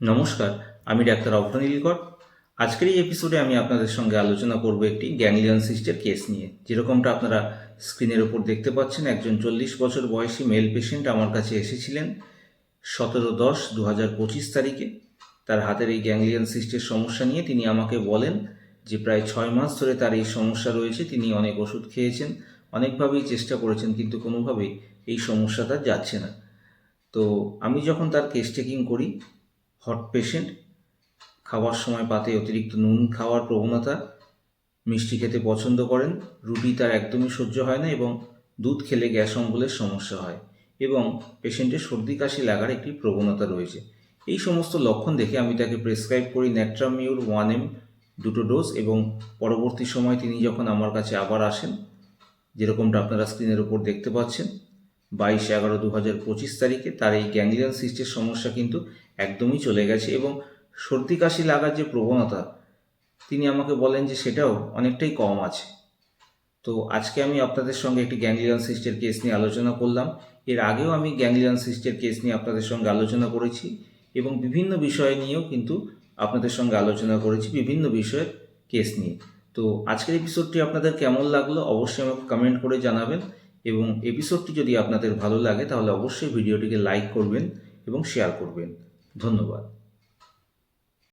নমস্কার, আমি ডাক্তার নীলকর। আজকের এই এপিসোডে আমি আপনাদের সঙ্গে আলোচনা করব একটি গ্যাংলিয়ন সিস্টের কেস নিয়ে। যেরকমটা আপনারা স্ক্রিনের ওপর দেখতে পাচ্ছেন, একজন চল্লিশ বছর বয়সী মেল পেশেন্ট আমার কাছে এসেছিলেন সতেরো দশ দু হাজার পঁচিশ তারিখে। তার হাতের এই গ্যাংলিয়ন সিস্টের সমস্যা নিয়ে তিনি আমাকে বলেন যে প্রায় ছয় মাস ধরে তার এই সমস্যা রয়েছে, তিনি অনেক ওষুধ খেয়েছেন, অনেকভাবেই চেষ্টা করেছেন, কিন্তু কোনোভাবেই এই সমস্যা তার যাচ্ছে না। তো আমি যখন তার কেস চেকিং করি হট পেশেন্ট খাওয়ার সময় পাতে অতিরিক্ত নুন খাওয়ার প্রবণতা, মিষ্টি খেতে পছন্দ করেন, রুটি তার একদমই সহ্য হয় না এবং দুধ খেলে গ্যাস অম্বলের সমস্যা হয় এবং পেশেন্টের সর্দি কাশি লাগার একটি প্রবণতা রয়েছে। এই সমস্ত লক্ষণ দেখে আমি তাকে প্রেসক্রাইব করি ন্যাট্রামিউর ওয়ান এম দুটো ডোজ এবং পরবর্তী সময় তিনি যখন আমার কাছে আবার আসেন, যেরকমটা আপনারা স্ক্রিনের উপর দেখতে পাচ্ছেন বাইশ এগারো দু হাজার পঁচিশ তারিখে তার এই গ্যাংলিয়ান সিস্টের সমস্যা কিন্তু একদমই চলে গেছে এবং সর্দি কাশি লাগার যে প্রবণতা, তিনি আমাকে বলেন যে সেটাও অনেকটাই কম আছে। তো আজকে আমি আপনাদের সঙ্গে একটি গ্যাংলিয়ন সিস্টের কেস নিয়ে আলোচনা করলাম। এর আগেও আমি গ্যাংলিয়ন সিস্টের কেস নিয়ে আপনাদের সঙ্গে আলোচনা করেছি এবং বিভিন্ন বিষয় নিয়েও কিন্তু আপনাদের সঙ্গে আলোচনা করেছি বিভিন্ন বিষয়ের কেস নিয়ে। তো আজকের এপিসোডটি আপনাদের কেমন লাগল অবশ্যই আমাকে কমেন্ট করে জানাবেন। এবং এপিসোডটি যদি আপনাদের ভালো লাগে, তাহলে অবশ্যই ভিডিওটিকে লাইক করবেন এবং শেয়ার করবেন। ধন্যবাদ।